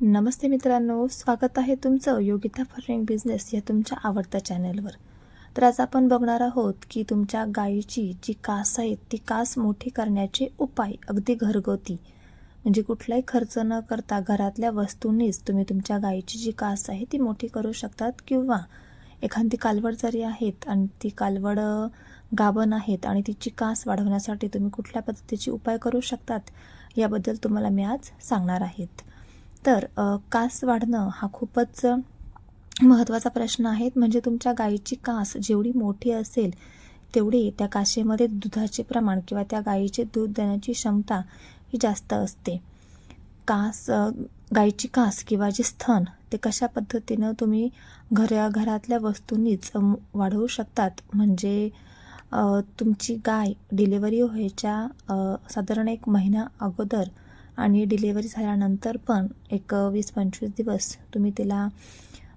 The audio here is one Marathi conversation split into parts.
नमस्ते मित्रांनो स्वागत आहे तुमचं योगिता फार्मिंग बिझनेस या तुमच्या आवडत्या चॅनलवर तर आज आपण बघणार आहोत की तुमच्या गायीची जी कास आहे ती कास मोठी करण्याचे उपाय अगदी घरगुती. म्हणजे कुठलाही खर्च न करता घरातल्या वस्तूंनीच तुम्ही तुमच्या गायीची जी कास आहे ती मोठी करू शकतात किंवा एखादी कालवड जरी आहेत आणि ती कालवड गाभण आहेत आणि तिची कास वाढवण्यासाठी तुम्ही कुठल्या पद्धतीचे उपाय करू शकतात याबद्दल तुम्हाला मी आज सांगणार आहेत. तर कास वाढणं हा खूपच महत्त्वाचा प्रश्न आहे. म्हणजे तुमच्या गायीची कास जेवढी मोठी असेल तेवढी त्या काशेमध्ये दुधाचे प्रमाण किंवा त्या गायीचे दूध देण्याची क्षमता ही जास्त असते. कास गाईची गायीची कास किंवा जे स्थन ते कशा पद्धतीनं तुम्ही घरा घरातल्या वस्तूंनीच वाढवू शकतात? म्हणजे तुमची गाय डिलेवरी व्हायच्या साधारण एक महिना अगोदर आणि डिलिव्हरी झाल्यानंतर पण एक वीस पंचवीस दिवस तुम्ही तिला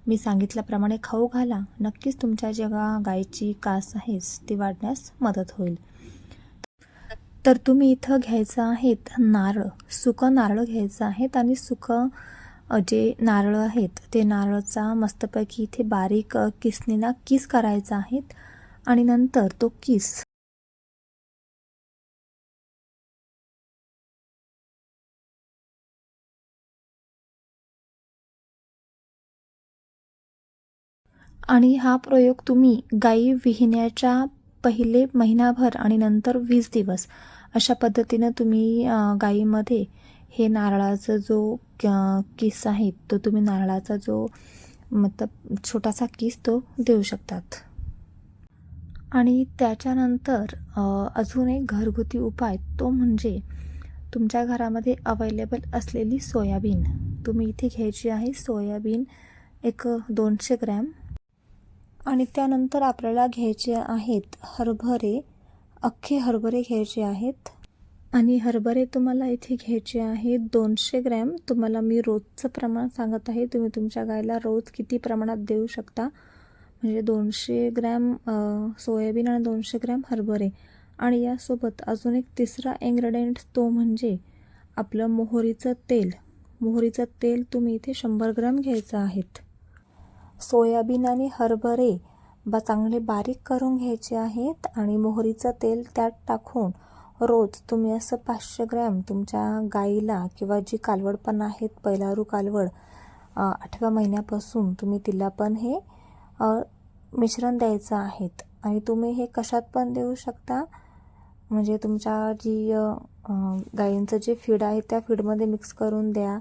मी सांगितल्याप्रमाणे खाऊ घाला. नक्कीच तुमच्या जेव्हा गायची कास आहेस ती वाढण्यास मदत होईल. तर तुम्ही इथं घ्यायचं आहेत नारळ. सुकं नारळ घ्यायचं आहेत आणि सुकं जे नारळ आहेत ते नारळाचा मस्तपैकी इथे बारीक किसणीला किसनीला किस करायचा आहेत आणि नंतर तो किस आणि हा प्रयोग तुम्ही गायी विहिण्याच्या पहिले महिनाभर आणि नंतर वीस दिवस अशा पद्धतीनं तुम्ही गाईमध्ये गायीमध्ये हे नारळाचा जो क- किस आहे तो तुम्ही नारळाचा जो मतलब छोटासा किस तो देऊ शकतात. आणि त्याच्यानंतर अजून एक घरगुती उपाय तो म्हणजे तुमच्या घरामध्ये अवेलेबल असलेली सोयाबीन. तुम्ही इथे घ्यायची आहे सोयाबीन एक दोनशे ग्रॅम आणि त्यानंतर आपल्याला घ्यायचे आहेत हरभरे. अख्खे हरभरे घ्यायचे आहेत. आणि हरभरे तुम्हाला इथे घ्यायचे आहेत दोनशे ग्रॅम. तुम्हाला मी रोजचं प्रमाण सांगत आहे. तुम्ही तुमच्या गायला रोज किती प्रमाणात देऊ शकता? म्हणजे दोनशे ग्रॅम सोयाबीन आणि दोनशे ग्रॅम हरभरे. आणि यासोबत अजून एक तिसरा इन्ग्रेडियंट तो म्हणजे आपलं मोहरीचं तेल. मोहरीचं तेल तुम्ही इथे शंभर ग्रॅम घ्यायचं आहेत. सोयाबीन आणि हरभरे बा चांगले बारीक करून घ्यायचे आहेत आणि मोहरीचं तेल त्यात टाकून रोज तुम्ही असं पाचशे ग्रॅम तुमच्या गाईला किंवा जी कालवड पण आहेत पैलारू कालवड आठव्या महिन्यापासून तुम्ही तिला पण हे मिश्रण द्यायचं आहेत. आणि तुम्ही हे कशात पण देऊ शकता. म्हणजे तुमच्या जी गाईंचं जे फीड आहे त्या फीडमध्ये मिक्स करून द्या.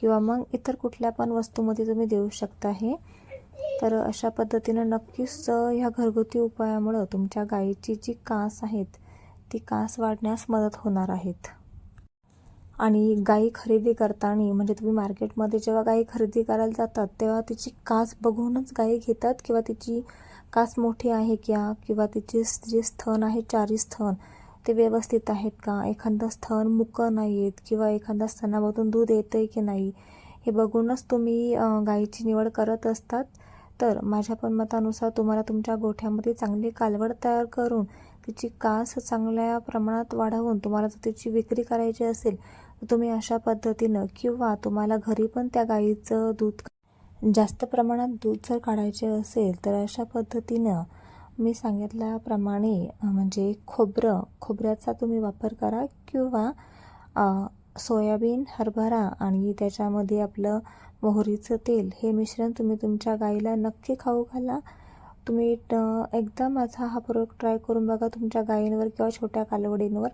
किंवा मग इतर कुठल्या पण वस्तूमध्ये तुम्ही देऊ शकता हे. तर अशा पद्धतीनं नक्कीच ह्या घरगुती उपायामुळं तुमच्या गायीची जी कास आहेत ती कास वाढण्यास मदत होणार आहेत. आणि गाई खरेदी करताना म्हणजे तुम्ही मार्केटमध्ये जेव्हा गाई खरेदी करायला जातात तेव्हा तिची कास बघूनच गाई घेतात? किंवा तिची कास मोठी आहे का किंवा तिचे जे स्थन आहे चारी स्थन ते व्यवस्थित आहेत का? एखादं स्थन मुकं नाही आहेत किंवा एखाद्या स्तनामधून दूध येतं आहे की नाही? हे बघूनच तुम्ही गाईची निवड करत असतात. तर माझ्या पण मतानुसार तुम्हाला तुमच्या गोठ्यामध्ये चांगली कालवड तयार करून तिची कास चांगल्या प्रमाणात वाढवून तुम्हाला जर तिची विक्री करायची असेल तर तुम्ही अशा पद्धतीनं किंवा तुम्हाला घरी पण त्या गाईचं दूध जास्त प्रमाणात दूध जर काढायचे असेल तर अशा पद्धतीनं मी सांगितल्याप्रमाणे म्हणजे खोबरं खोबऱ्याचा तुम्ही वापर करा किंवा सोयाबीन हरभरा आणि त्याच्यामध्ये आपलं मोहरीचं तेल हे मिश्रण तुम्ही तुमच्या गाईला नक्की खाऊ घाला. तुम्ही एकदा माझा हा प्रयोग ट्राय करून बघा तुमच्या गायींवर किंवा छोट्या कालवडींवर.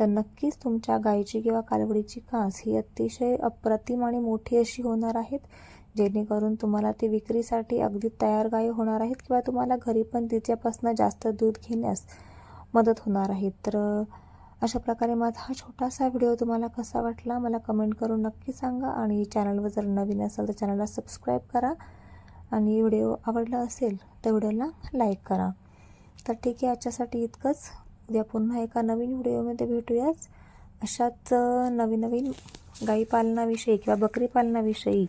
तर नक्कीच तुमच्या गायीची किंवा कालवडीची कास ही अतिशय अप्रतिम आणि मोठी अशी होणार आहेत जेणेकरून तुम्हाला ती विक्रीसाठी अगदी तयार गायी होणार आहेत किंवा तुम्हाला घरी पण तिच्यापासून जास्त दूध घेण्यास मदत होणार आहे. तर अशा प्रकारे माझा हा छोटासा व्हिडिओ तुम्हाला कसा वाटला मला कमेंट करून नक्की सांगा आणि चॅनलवर जर नवीन असेल तर चॅनलला सबस्क्राईब करा. आणि व्हिडिओ आवडला असेल तर व्हिडिओला लाईक करा. तर ठीक आहे आजच्यासाठी इतकंच. उद्या पुन्हा एका नवीन व्हिडिओमध्ये भेटूयाच. अशाच नवीन नवीन गाई पालनाविषयी किंवा बकरी पालनाविषयी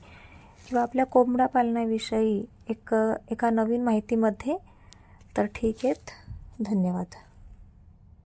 किंवा आपल्या कोंबडा पालनाविषयी एक एका नवीन माहितीमध्ये. तर ठीक आहेत धन्यवाद.